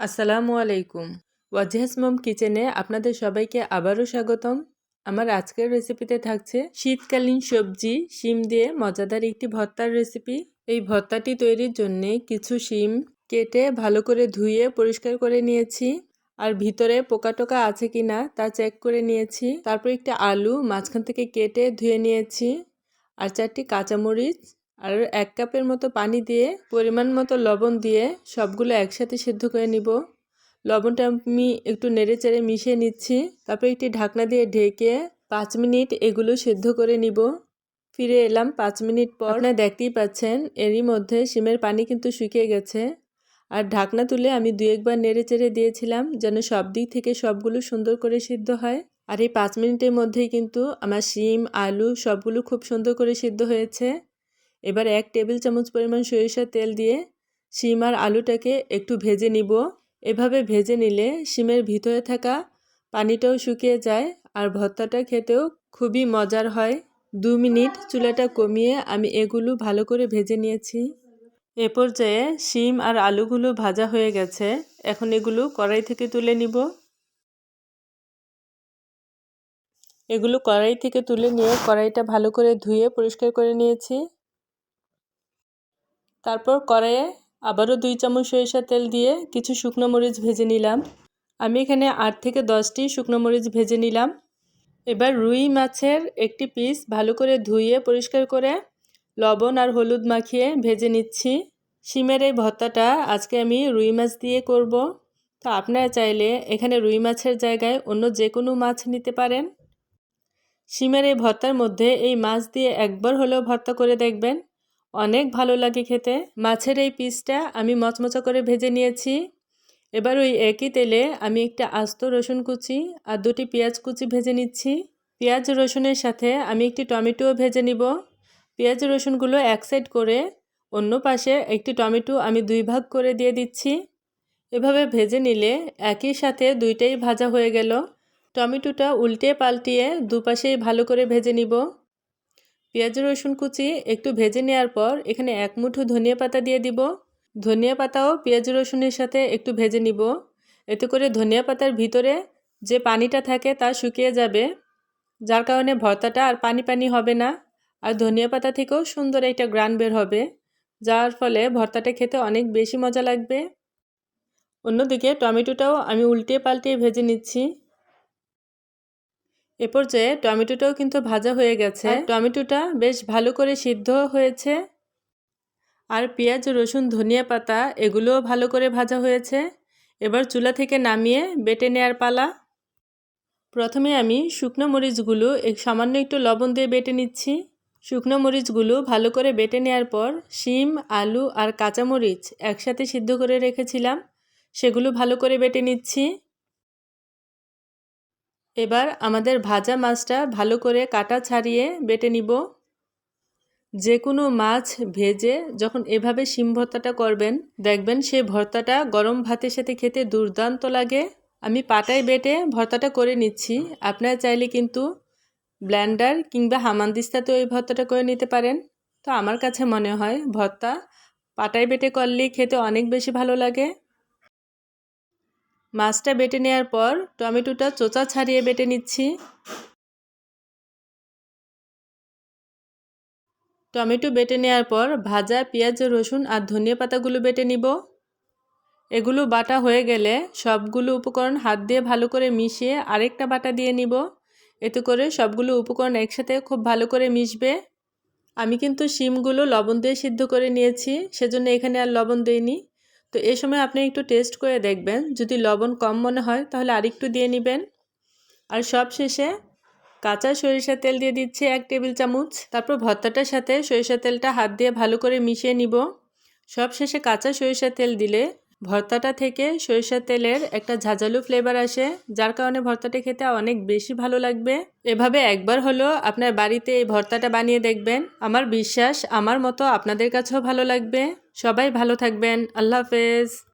আসসালামু আলাইকুম। ওয়াজহাস মম কিচেনে আপনাদের সবাইকে আবারও স্বাগতম। আমার আজকের রেসিপিতে থাকছে শীতকালীন সবজি, শিম দিয়ে মজাদার একটি ভর্তার রেসিপি। এই ভর্তাটি তৈরির জন্যে কিছু শিম কেটে ভালো করে ধুয়ে পরিষ্কার করে নিয়েছি। আর ভিতরে পোকা টোকা আছে কি না তা চেক করে নিয়েছি। তারপর একটি আলু মাঝখান থেকে কেটে ধুয়ে নিয়েছি। আর চারটি কাঁচামরিচ আর এক কাপের মতো পানি দিয়ে, পরিমাণ মতো লবণ দিয়ে সবগুলো একসাথে সেদ্ধ করে নিব। লবণটা আমি একটু নেড়ে চেড়ে মিশিয়ে নিচ্ছি। তারপর একটি ঢাকনা দিয়ে ঢেকে পাঁচ মিনিট এগুলো সেদ্ধ করে নিব। ফিরে এলাম পাঁচ মিনিট পর। আপনারা দেখতেই পাচ্ছেন, এরই মধ্যে সিমের পানি কিন্তু শুকিয়ে গেছে। আর ঢাকনা তুলে আমি দু একবার নেড়ে চেড়ে দিয়েছিলাম যেন সব দিক থেকে সবগুলো সুন্দর করে সিদ্ধ হয়। আর এই পাঁচ মিনিটের মধ্যেই কিন্তু আমার শিম, আলু সবগুলো খুব সুন্দর করে সিদ্ধ হয়েছে। এবার এক টেবিল চামচ পরিমাণ সরিষার তেল দিয়ে শিম আর আলুটাকে একটু ভেজে নিব। এভাবে ভেজে নিলে শিমের ভিতরে থাকা পানিটাও শুকিয়ে যায় আর ভর্তাটা খেতেও খুবই মজার হয়। দু মিনিট চুলাটা কমিয়ে আমি এগুলো ভালো করে ভেজে নিয়েছি। এ পর্যায়ে শিম আর আলুগুলো ভাজা হয়ে গেছে। এখন এগুলো কড়াই থেকে তুলে নিব। এগুলো কড়াই থেকে তুলে নিয়ে কড়াইটা ভালো করে ধুয়ে পরিষ্কার করে নিয়েছি। তারপর কড়াইয়ে আবারও দুই চামচ সরিষার তেল দিয়ে কিছু শুকনো মরিচ ভেজে নিলাম। আমি এখানে আট থেকে দশটি শুকনো মরিচ ভেজে নিলাম। এবার রুই মাছের একটি পিস ভালো করে ধুয়ে পরিষ্কার করে লবণ আর হলুদ মাখিয়ে ভেজে নিচ্ছি। শিমের এই ভর্তাটা আজকে আমি রুই মাছ দিয়ে করব। তো আপনারা চাইলে এখানে রুই মাছের জায়গায় অন্য যে কোনো মাছ নিতে পারেন। শিমের এই ভর্তার মধ্যে এই মাছ দিয়ে একবার হলেও ভর্তা করে দেখবেন। অনেক ভালো লাগে খেতে। মাছের এই পিসটা আমি মচমচা করে ভেজে নিয়েছি। এবার ওই একই তেলে আমি একটা আস্ত রসুন কুচি আর দুটি পেঁয়াজ কুচি ভেজে নিচ্ছি। পেঁয়াজ রসুনের সাথে আমি একটি টমেটোও ভেজে নিব। পেঁয়াজ রসুনগুলো এক সাইড করে অন্য পাশে একটি টমেটো আমি দুই ভাগ করে দিয়ে দিচ্ছি। এভাবে ভেজে নিলে একই সাথে দুইটাই ভাজা হয়ে গেল। টমেটোটা উল্টে পাল্টিয়ে দুপাশেই ভালো করে ভেজে নিব। পেঁয়াজ, রসুন কুচি একটু ভেজে নেওয়ার পর এখানে এক মুঠো ধনিয়া পাতা দিয়ে দিব। ধনিয়া পাতাও পেঁয়াজ, রসুনের সাথে একটু ভেজে নিব। এতে করে ধনিয়া পাতার ভিতরে যে পানিটা থাকে তা শুকিয়ে যাবে, যার কারণে ভর্তাটা আর পানি পানি হবে না। আর ধনিয়া পাতা থেকেও সুন্দর একটা গ্রান বের হবে, যার ফলে ভর্তাটা খেতে অনেক বেশি মজা লাগবে। অন্যদিকে টমেটোটাও আমি উল্টে পাল্টে ভেজে নিচ্ছি। এ পর্যায়ে টমেটোটাও কিন্তু ভাজা হয়ে গেছে। টমেটোটা বেশ ভালো করে সিদ্ধ হয়েছে। আর পেঁয়াজ, রসুন, ধনিয়া পাতা এগুলোও ভালো করে ভাজা হয়েছে। এবার চুলা থেকে নামিয়ে বেটে নেয়ার পালা। প্রথমে আমি শুকনো মরিচগুলো এক সামান্য একটু লবণ দিয়ে বেটে নিচ্ছি। শুকনো মরিচগুলো ভালো করে বেটে নেওয়ার পর শিম, আলু আর কাঁচামরিচ একসাথে সিদ্ধ করে রেখেছিলাম। সেগুলো ভালো করে বেটে নিচ্ছি। এবার আমাদের ভাজা মাছটা ভালো করে কাটা ছাড়িয়ে বেটে নিব। যে কোনো মাছ ভেজে যখন এভাবে শিম ভর্তাটা করবেন, দেখবেন সে ভর্তাটা গরম ভাতের সাথে খেতে দুর্দান্ত লাগে। আমি পাটায় বেটে ভর্তাটা করে নিচ্ছি। আপনারা চাইলে কিন্তু ব্ল্যান্ডার কিংবা হামানদিস্তাতেও এই ভর্তাটা করে নিতে পারেন। তো আমার কাছে মনে হয় ভর্তা পাটায় বেটে করলে খেতে অনেক বেশি ভালো লাগে। মাছটা বেটে নেওয়ার পর টমেটোটা চোচা ছাড়িয়ে বেটে নিচ্ছি। টমেটো বেটে নেওয়ার পর ভাজা পেঁয়াজ, রসুন আর ধনিয়া পাতাগুলো বেটে নিব। এগুলো বাটা হয়ে গেলে সবগুলো উপকরণ হাত দিয়ে ভালো করে মিশিয়ে আরেকটা বাটা দিয়ে নিব। এতে করে সবগুলো উপকরণ একসাথে খুব ভালো করে মিশবে। আমি কিন্তু শিমগুলো লবণ দিয়ে সিদ্ধ করে নিয়েছি, সেজন্য এখানে আর লবণ দিইনি। তো এই সময় আপনি একটু টেস্ট করে দেখবেন। যদি লবণ কম মনে হয়, তাহলে আরেকটু দিয়ে নেবেন। আর সব শেষে কাঁচা সরিষা তেল দিয়ে দিচ্ছি এক টেবিল চামচ। তারপর ভর্তাটার সাথে সরিষা তেলটা হাত দিয়ে ভালো করে মিশিয়ে নিব। সব শেষে কাঁচা সরিষা তেল দিলে ভর্তাটা থেকে সরিষার তেলের একটা ঝাঁঝালু ফ্লেভার আসে, যার কারণে ভর্তাটা খেতে অনেক বেশি ভালো লাগবে। এভাবে একবার হলো আপনার বাড়িতে এই ভর্তাটা বানিয়ে দেখবেন। আমার বিশ্বাস, আমার মতো আপনাদের কাছেও ভালো লাগবে। সবাই ভালো থাকবেন। আল্লাহ হাফেজ।